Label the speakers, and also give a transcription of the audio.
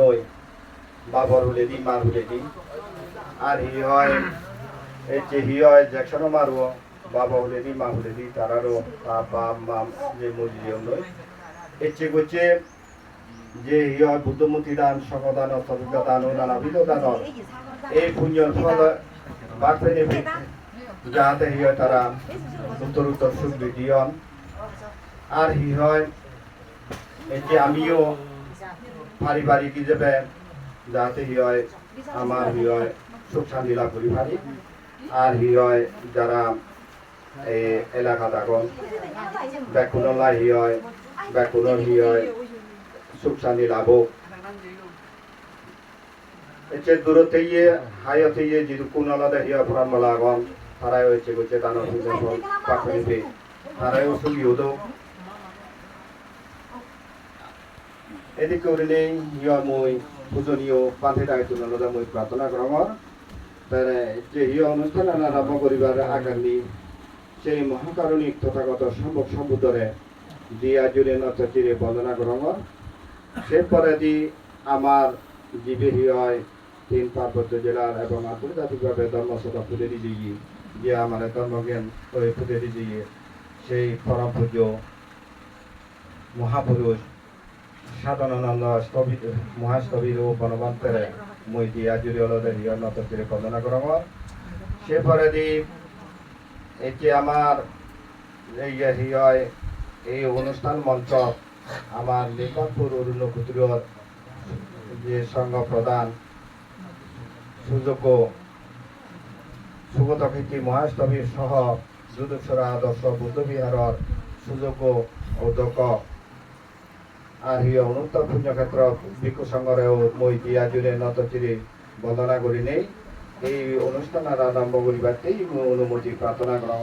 Speaker 1: নই। বাবর হুলেদি মার হুলেদি আর হি হয়, এই যে হি হয় জ্যাকশনও মারো বাবা হুলেদি মা হুলেদি তারারও বাবা মা যে মরিলিও নই এর চেয়ে হচ্ছে যে হি হয়, বুদ্ধমূর্তি দান সংদান অর্থবিদ্যা দান ও নানাবিধ দান এই পুণ্যর ফল বাড়তে নেবে। যাহাতে হি হয় তারা উত্তর উত্তর সুখ বৃদ্ধি হন। আর হি হয় এই আমিও পারিবারিক হিসেবে যাতে হয় আমার হয় সুখ শান্তি লাভ করি পারি আর হি হয় যারা এই এলাকা থাকুন ব্যাকুণলা হি হয় ব্যাকুণর হয় সুখ শান্তি লাভ। হোক এতে দূরতে ইয়ে হাইতে ইয়ে যিটো কোনলতে হিয় ফুৰাণ মেলা আগন তাৰাই হৈছে গৈছে ফল পাখৰিতে তাৰাই এদিক কৰিলে হিয় মই পূজনীয় পাঠে দায়িত্ব নলদা মই প্ৰাৰ্থনা তাৰে যে হিয় অনুষ্ঠান আৰম্ভ কৰিবাৰ আগামী সেই মহাকারণিক তথাগত সম্ভব সম্বুদ্ধরে দিয়া জুড়ে নচিরে বন্দনা করঙর সে পরে দি আমার জীবে হয় তিন পার্বত্য জেলার এবং আন্তর্জাতিকভাবে ধর্মসভা ফুটে দিয়ে যে আমার ধর্মজ্ঞান হয়ে ফুটে দিয়ে সেই পরম পূজ্য মহাপুরুষ সাধনানন্দ স্থবিত মই দিয়া জুড়ে হলদে হিয় নচিরে বন্দনা করঙর সে পরে দি যে আমার এই অনুষ্ঠান মঞ্চ আমার নিকটপুর অরুণ যে সংঘ প্রধান সুযোগ্য সুগত কীর্তি মহাস্তমীর সহ যুদুসরা আদর্শ বুদ্ধবিহারর সুযোগ্য অধ্যক্ষ অনুত্তর পুণ্যক্ষেত্র ভিক্ষু সংঘরেও মই দিয়া জুড়ে নতচিরি বন্দনা করি নেই। এই অনুষ্ঠান আরম্ভ করিবাতেই অনুমতি প্রার্থনা করা